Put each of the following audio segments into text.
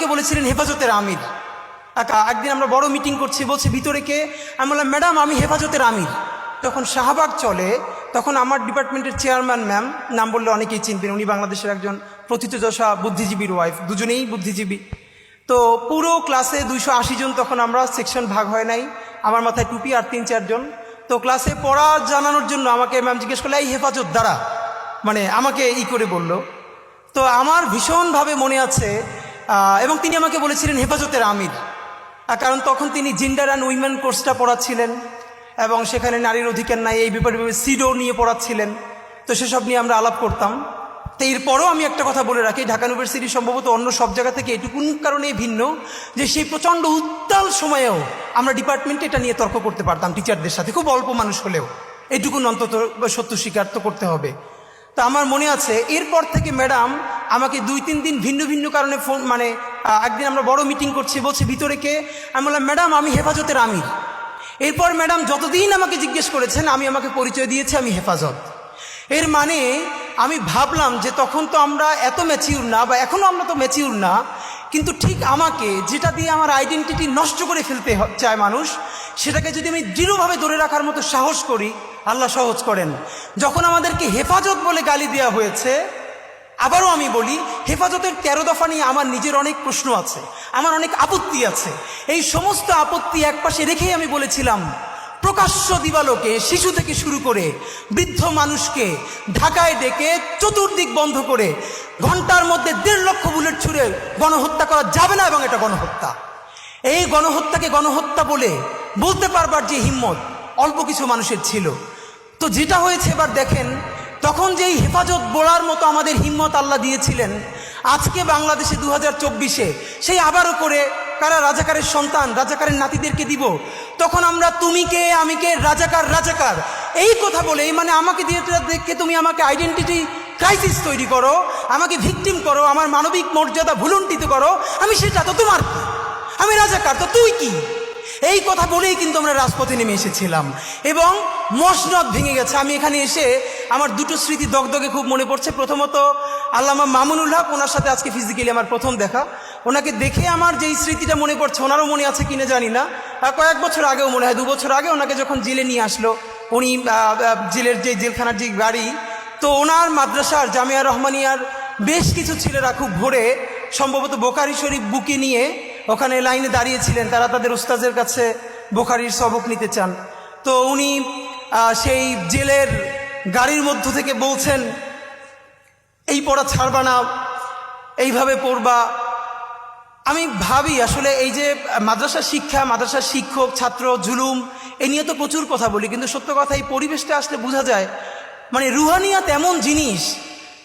আমাকে বলেছিলেন, হেফাজতের আমির। একা একদিন আমরা বড় মিটিং করছি, বলছে, ভিতরে কে? আমি বললাম, ম্যাডাম, আমি হেফাজতের আমির। যখন শাহবাগ চলে, তখন আমার ডিপার্টমেন্টের চেয়ারম্যান, ম্যাম, নাম বললে অনেকেই চিনবেন, উনি বাংলাদেশের একজন প্রথিতযশা বুদ্ধিজীবীর ওয়াইফ দুজনেই বুদ্ধিজীবী। তো পুরো ক্লাসে দুইশো আশি জন তখন আমরা সেকশন ভাগ হয় নাই, আমার মাথায় টুপি আর তিন চারজন তো ক্লাসে পড়া জানানোর জন্য আমাকে ম্যাম জিজ্ঞেস করলে, এই হেফাজত দ্বারা? মানে আমাকে ই করে বলল। তো আমার ভীষণভাবে মনে আছে এবং তিনি আমাকে বলেছিলেন, হেফাজতের আমির। কারণ তখন তিনি জিন্ডার অ্যান্ড উইমেন কোর্সটা পড়াচ্ছিলেন এবং সেখানে নারীর অধিকার নাই, এই ব্যাপারে সিডো নিয়ে পড়াচ্ছিলেন। তো সেসব নিয়ে আমরা আলাপ করতাম। তো এরপরও আমি একটা কথা বলে রাখি, ঢাকা ইউনিভার্সিটি সম্ভবত অন্য সব জায়গা থেকে এটুকুন কারণে ভিন্ন যে সেই প্রচণ্ড উত্তাল সময়েও আমরা ডিপার্টমেন্টে এটা নিয়ে তর্ক করতে পারতাম টিচারদের সাথে, খুব অল্প মানুষ হলেও। এটুকুন অন্তত সত্য স্বীকার তো করতে হবে। তা আমার মনে আছে, এরপর থেকে ম্যাডাম আমাকে দুই, তিন দিন ভিন্ন ভিন্ন কারণে ফোন মানে একদিন আমরা বড় মিটিং করছি, বলছি ভিতরে কে? আমি বললাম, ম্যাডাম, আমি হেফাজতের আমির। এরপর ম্যাডাম যতদিন আমাকে জিজ্ঞেস করেছেন, আমি আমাকে পরিচয় দিয়েছি, আমি হেফাজত। এর মানে আমি ভাবলাম যে তখন তো আমরা এত ম্যাচিউর না, বা এখনও আমরা তো ম্যাচিউর না কিন্তু ঠিক আমাকে, যেটা দিয়ে আমার আইডেন্টিটি নষ্ট করে ফেলতে চায় মানুষ, সেটাকে যদি আমি দৃঢ়ভাবে ধরে রাখার মতো সাহস করি, আল্লাহ সহজ করেন। যখন আমাদেরকে হেফাজত বলে গালি দেওয়া হয়েছে, আবারও আমি বলি, হেফাজতের তেরো দফা নিয়ে আমার নিজের অনেক প্রশ্ন আছে, আমার অনেক আপত্তি আছে। এই সমস্ত আপত্তি একপাশে রেখেই আমি বলেছিলাম প্রকাশ্য দিবালোকে শিশু থেকে শুরু করে বৃদ্ধ মানুষকে ঢাকায় ডেকে চতুর্দিক বন্ধ করে ঘণ্টার মধ্যে দেড় লক্ষ বুলেট ছুড়ে গণহত্যা করা যাবে না এবং এটা গণহত্যা। এই গণহত্যাকে গণহত্যা বলে বলতে পারবার যে হিম্মত অল্প কিছু মানুষের ছিল। তো যেটা হয়েছে এবার দেখেন, তখন যেই হেফাজত বলার মতো আমাদের হিম্মত আল্লাহ দিয়েছিলেন, আজকে বাংলাদেশে দু হাজার সেই আবারও করে কারা রাজাকারের সন্তান? রাজাকারের নাতিদেরকে দিব। তখন আমরা, তুমি কে? আমি কে? রাজাকার রাজাকার। এই কথা বলে মানে আমাকে দিয়ে দেখে তুমি আমাকে আইডেন্টিটি ক্রাইসিস তৈরি করো, আমাকে ভিকটিম করো, আমার মানবিক মর্যাদা ভুলুণ্ঠিত করো। আমি সেটা তো তোমার আমি রাজাকার, তো তুই কি? এই কথা বলেই কিন্তু আমরা রাজপথে নেমে এসেছিলাম। এবং মসনদ ভেঙে গেছে। আমি এখানে এসে আমার দুটো স্মৃতি দগদগে খুব মনে পড়ছে। প্রথমত আল্লামা মামুনুল হক, ওনার সাথে আজকে ফিজিক্যালি আমার প্রথম দেখা। ওনাকে দেখে আমার যেই স্মৃতিটা মনে পড়ছে, ওনারও মনে আছে কিনা জানি না। কয়েক বছর আগেও মনে হয়, দু বছর আগে ওনাকে যখন জেলে নিয়ে আসলো, উনি জেলের যে জেলখানার যে গাড়ি তো ওনার মাদ্রাসার জামিয়া রহমানিয়ার বেশ কিছু ছেলেরা খুব ভোরে সম্ভবত বোকারি শরীফ বুকে নিয়ে ওখানে লাইনে দাঁড়িয়েছিলেন, তারা তাদের উস্তাজের কাছে বোখারির সবক নিতে চান। তো উনি সেই জেলের গাড়ির মধ্য থেকে বলছেন, এই পড়া ছাড়বা না, এইভাবে পড়বা। আমি ভাবি, আসলে এই যে মাদ্রাসা শিক্ষা, মাদ্রাসার শিক্ষক, ছাত্র, জুলুম, এ নিয়ে তো প্রচুর কথা বলি, কিন্তু সত্য কথা, এই পরিবেশটা আসলে বোঝা যায় মানে রুহানিয়াত এমন জিনিস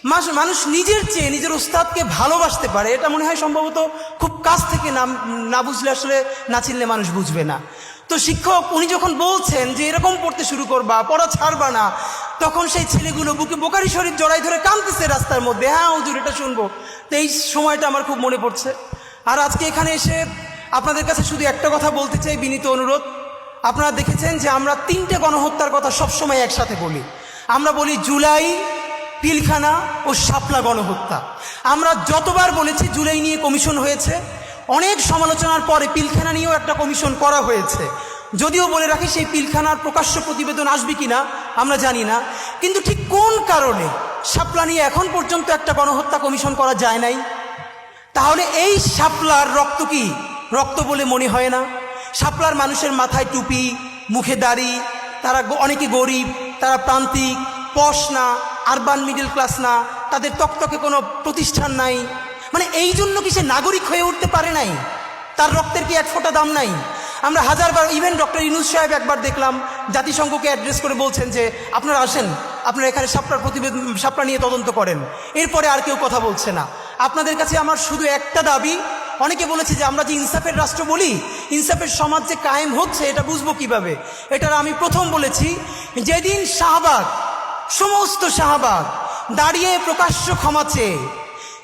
মানুষ নিজের চেয়ে নিজের উস্তাদকে ভালোবাসতে পারে। এটা মনে হয় সম্ভবত খুব কাছ থেকে না না বুঝলে আসলে না চিনলে মানুষ বুঝবে না। তো শিক্ষক, উনি যখন বলছেন যে এরকম পড়তে শুরু করবা, পড়া ছাড়বা না, তখন সেই ছেলেগুলো বুকে বোকারি শরীফ জড়াই ধরে কাঁদতেছে রাস্তার মধ্যে। হ্যাঁ হুজুর, এটা শুনব। তো এই সময়টা আমার খুব মনে পড়ছে। আর আজকে এখানে এসে আপনাদের কাছে শুধু একটা কথা বলতে চাই, বিনীত অনুরোধ। আপনারা দেখেছেন যে আমরা তিনটে গণহত্যার কথা সবসময় একসাথে বলি। আমরা বলি জুলাই পিলখানা ও শাপলা গণহত্যা। আমরা যতবার বলেছি জুলাই নিয়ে কমিশন হয়েছে, অনেক সমালোচনার পরে পিলখানা নিয়েও একটা কমিশন করা হয়েছে। যদিও বলে রাখি সেই পিলখানার প্রকাশ্য প্রতিবেদন আসবে কিনা, আমরা জানি না। কিন্তু ঠিক কোন কারণে শাপলা নিয়ে এখন পর্যন্ত একটা গণহত্যা কমিশন করা যায় নাই? তাহলে এই শাপলার রক্ত কি? রক্ত বলে মনে হয় না। শাপলার মানুষের মাথায় টুপি, মুখে দাড়ি, তারা অনেকে গরিব, তারা প্রান্তিক, পশ না আরবান মিডল ক্লাস না, তাদের তকতকে কোনো প্রতিষ্ঠান নাই। মানে এই জন্য কি সে নাগরিক হয়ে উঠতে পারে নাই? তার রক্তের কি এক ফোঁটা দাম নাই? আমরা হাজারবার ইভেন ডক্টর ইনুস সাহেব একবার দেখলাম, জাতিসংঘকে অ্যাড্রেস করে বলছেন যে, আপনারা আসেন, আপনারা এখানে সাপড়ার প্রতিবেদন সাপড়া নিয়ে তদন্ত করেন। এরপরে আর কেউ কথা বলছে না। আপনাদের কাছে আমার শুধু একটা দাবি, অনেকে বলেছে যে আমরা যে ইনসাফের রাষ্ট্র বলি, ইনসাফের সমাজ যে কায়েম হচ্ছে, এটা বুঝব কীভাবে? এটার আমি প্রথম বলেছি, যেদিন শাহবাগ সমস্ত শাহবাগ দাঁড়িয়ে প্রকাশ্য ক্ষমা চেয়ে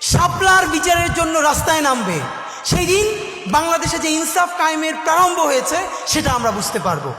শাপলার বিচারের জন্য রাস্তায় নামবে। সেই দিন বাংলাদেশে যে ইনসাফ কায়েমের প্রারম্ভ হয়েছে, সেটা আমরা বুঝতে পারব।